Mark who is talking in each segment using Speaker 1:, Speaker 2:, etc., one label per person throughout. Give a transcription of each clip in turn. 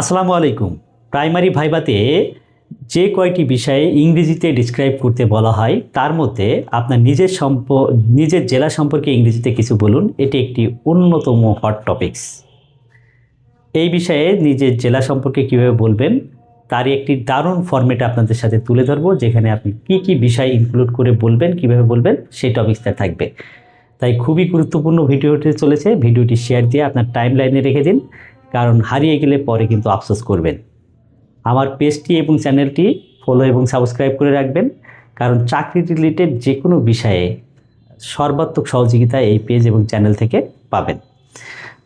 Speaker 1: আসসালামু আলাইকুম। প্রাইমারি ভাইবাতে যে কয়টি বিষয়ে ইংরেজিতে ডিসক্রাইব করতে বলা হয়, তার মধ্যে আপনার নিজের সম্প, নিজের জেলা সম্পর্কে ইংরেজিতে কিছু বলুন, এটি একটি অন্যতম হট টপিকস এই বিষয়ে নিজের জেলা সম্পর্কে কীভাবে বলবেন, তারই একটি দারুণ ফর্মেটে আপনাদের সাথে তুলে ধরবো, যেখানে আপনি কি কি বিষয় ইনক্লুড করে বলবেন, কীভাবে বলবেন, সেই টপিক্সটা থাকবে। তাই খুবই গুরুত্বপূর্ণ ভিডিওটি চলেছে, ভিডিওটি শেয়ার দিয়ে আপনার টাইম লাইনে রেখে দিন। কারণ হারিয়ে গেলে পরে কিন্তু আফসোস করবেন। আমার পেজটি এবং চ্যানেলটি ফলো এবং সাবস্ক্রাইব করে রাখবেন, কারণ চাকরি রিলেটেড যে কোনো বিষয়ে সর্বাত্মক সহযোগিতা এই পেজ এবং চ্যানেল থেকে পাবেন।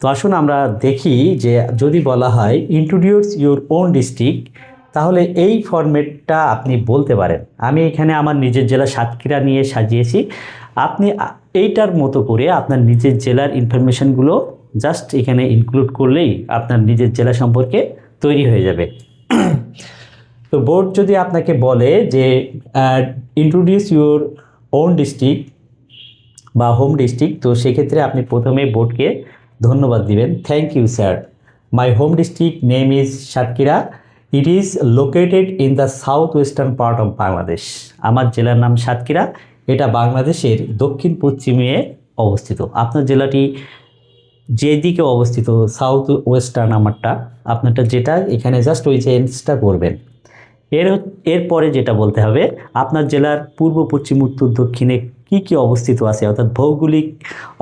Speaker 1: তো আসুন আমরা দেখি যে যদি বলা হয় ইন্ট্রোডিউস ইউর ওন ডিস্ট্রিক্ট তাহলে এই ফরম্যাটটা আপনি বলতে পারেন। আমি এখানে আমার নিজের জেলা সাতক্ষীরা নিয়ে সাজিয়েছি। আপনি এইটার মতো করে আপনার নিজের জেলার ইনফরমেশনগুলো জাস্ট এখানে ইনক্লুড করলেই আপনার নিজের জেলা সম্পর্কে তৈরি হয়ে যাবে। তো বোর্ড যদি আপনাকে বলে যে ইন্ট্রোডিউস ইউর ওন ডিস্ট্রিক্ট বা হোম ডিস্ট্রিক্ট তো সেক্ষেত্রে আপনি প্রথমে বোর্ডকে ধন্যবাদ দিবেন। Thank you sir my home district name is Satkhira. It is located in the south western part of Bangladesh আমার জেলার নাম সাতক্ষীরা। এটা বাংলাদেশের দক্ষিণ পশ্চিমে অবস্থিত। আপনার জেলাটি যেদিকে অবস্থিত সাউথ ওয়েস্টার্ন আমারটা, আপনারটা যেটা এখানে জাস্ট ওই চেঞ্জটা করবেন। এর এরপরে যেটা বলতে হবে, আপনার জেলার পূর্ব, পশ্চিম, উত্তর, দক্ষিণে কি কি অবস্থিত আছে? অর্থাৎ ভৌগোলিক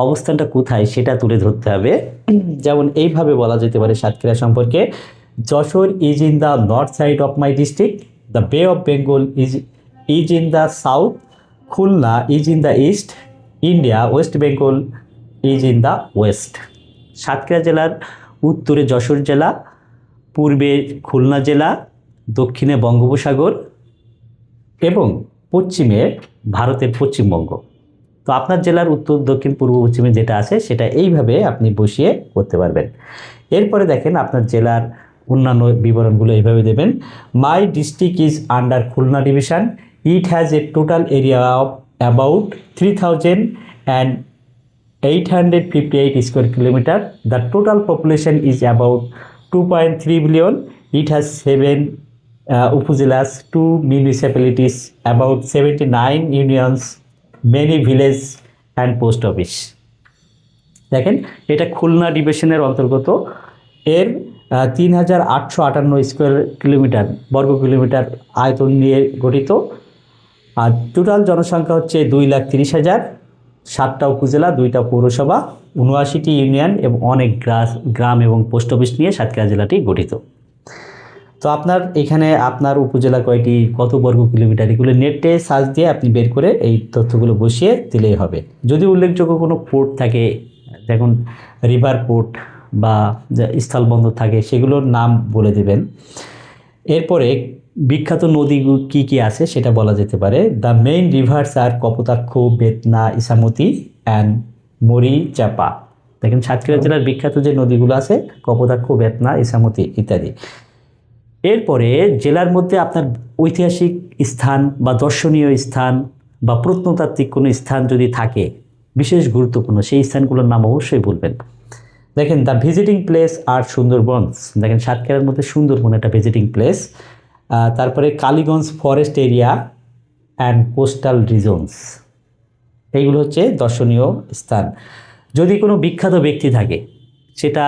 Speaker 1: অবস্থানটা কোথায় সেটা তুলে ধরতে হবে। যেমন এইভাবে বলা যেতে পারে সাতক্ষীরা সম্পর্কে, Jashore is in the north side of my district the Bay of Bengal is is in the south Khulna is in the east India west Bengal is in the west Satkhira জেলার উত্তরে যশোর জেলা, পূর্বে খুলনা জেলা, দক্ষিণে বঙ্গোপসাগর এবং পশ্চিমে ভারতের পশ্চিমবঙ্গ। তো আপনার জেলার উত্তর, দক্ষিণ, পূর্ব, পশ্চিমে যেটা আছে সেটা এইভাবে আপনি বসিয়ে করতে পারবেন। এরপরে দেখেন আপনার জেলার অন্যান্য বিবরণগুলো এইভাবে দেবেন। My district is under Khulna division it has a total area of about three thousand and 858 square kilometer. The total population is about 2.3 billion. It has seven uh, upazilas, two municipalities, about 79 unions, many villages and post office. দেখেন এটা খুলনা ডিভিশনের অন্তর্গত এর তিন হাজার আটশো আটান্ন square kilometre বর্গ কিলোমিটার আয়তন নিয়ে গঠিত আর টোটাল জনসংখ্যা হচ্ছে দুই লাখ তিরিশ হাজার সাতটা উপজেলা, দুইটা পৌরসভা, উনআশিটি ইউনিয়ন এবং অনেক গ্রাস, গ্রাম এবং পোস্ট অফিস নিয়ে সাতক্ষীরা জেলাটি গঠিত। তো আপনার এখানে আপনার উপজেলা কয়টি, কত বর্গ কিলোমিটার, এগুলো নেটে সার্চ দিয়ে আপনি বের করে এই তথ্যগুলো বসিয়ে দিলেই হবে। যদি উল্লেখযোগ্য কোনো পোর্ট থাকে, দেখুন, রিভার পোর্ট বা স্থলবন্দর থাকে, সেগুলোর নাম বলে দেবেন। এরপরে বিখ্যাত নদী কি কি আছে সেটা বলা যেতে পারে। The main rivers are Kapotaksha Betna Ichamati and Morichap দেখেন সাতক্ষীরা জেলার বিখ্যাত যে নদীগুলো আছে কপোতাক্ষ বেতনা ইসামতি ইত্যাদি। এরপরে জেলার মধ্যে আপনার ঐতিহাসিক স্থান বা দর্শনীয় স্থান বা প্রত্নতাত্ত্বিক কোনো স্থান যদি থাকে, বিশেষ গুরুত্বপূর্ণ, সেই স্থানগুলোর নাম অবশ্যই বলবেন। দেখেন the visiting place are Sundarbans দেখেন, সাতক্ষীরার মধ্যে সুন্দরবন একটা ভিজিটিং প্লেস তারপরে Kaliganj forest area and coastal regions এইগুলো হচ্ছে দর্শনীয় স্থান। যদি কোনো বিখ্যাত ব্যক্তি থাকে, সেটা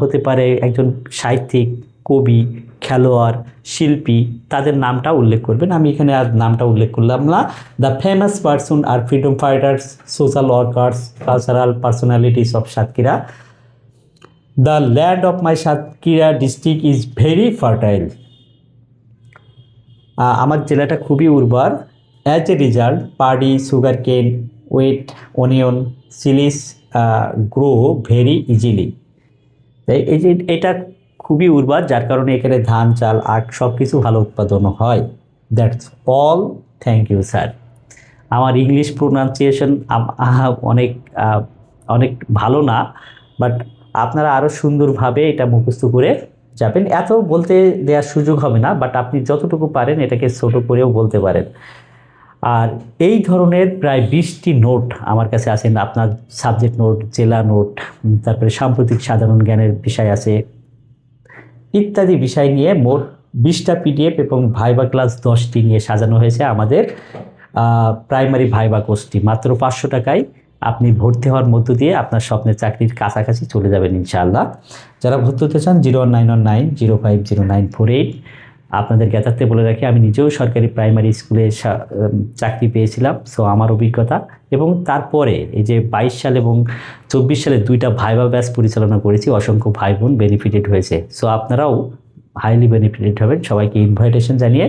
Speaker 1: হতে পারে একজন সাহিত্যিক, কবি, খেলোয়াড়, শিল্পী, তাদের নামটা উল্লেখ করবেন। আমি এখানে আর নামটা উল্লেখ করলাম না। The famous person are freedom fighters social workers cultural personalities of Satkhira the land of my Satkhira district is very fertile আমার জেলাটা খুবই উর্বর। As a result paddy sugar cane wheat onion chillies grow very easily এই যে এটা খুবই উর্বর, যার কারণে এখানে ধান, চাল, আখ সব কিছু ভালো উৎপাদন হয়। That's all thank you sir আমার ইংলিশ প্রোনাউন্সিয়েশন অনেক অনেক ভালো না বাট আপনারা আরও সুন্দরভাবে এটা মুখস্থ করে যাবেন। এত বলতে দেওয়ার সুযোগ হবে না বাট আপনি যতটুকু পারেন এটাকে ছোট করেও বলতে পারেন। আর এই ধরনের প্রায় বিশটি নোট আমার কাছে আছেন আপনার সাবজেক্ট নোট, জেলা নোট, তারপরে সাম্প্রতিক সাধারণ জ্ঞানের বিষয় আছে, ইত্যাদি বিষয় নিয়ে মোট বিশটা পিডিএফ এবং ভাইবা ক্লাস দশটি নিয়ে সাজানো হয়েছে আমাদের প্রাইমারি ভাইবা কোর্সটি মাত্র পাঁচশো টাকায় আপনি ভর্তি হওয়ার মধ্য দিয়ে আপনার স্বপ্নের চাকরির কাছাকাছি চলে যাবেন ইনশাআল্লাহ। যারা ভর্তি হতে চান zero nine one nine zero five zero nine four eight আপনাদের জ্ঞাতার্থে বলে রাখি, আমি নিজেও সরকারি প্রাইমারি স্কুলে চাকরি পেয়েছিলাম সো আমার অভিজ্ঞতা। এবং তারপরে এই যে বাইশ সাল এবং চব্বিশ সালে দুইটা ভাইবা ব্যাস পরিচালনা করেছি, অসংখ্য ভাই বোন বেনিফিটেড হয়েছে। সো আপনারাও হাইলি বেনিফিটেড হবেন। সবাইকে ইনভাইটেশন জানিয়ে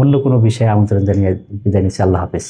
Speaker 1: অন্য কোনো বিষয়ে আমন্ত্রণ জানিয়ে জানিয়েছি আল্লাহ হাফেজ।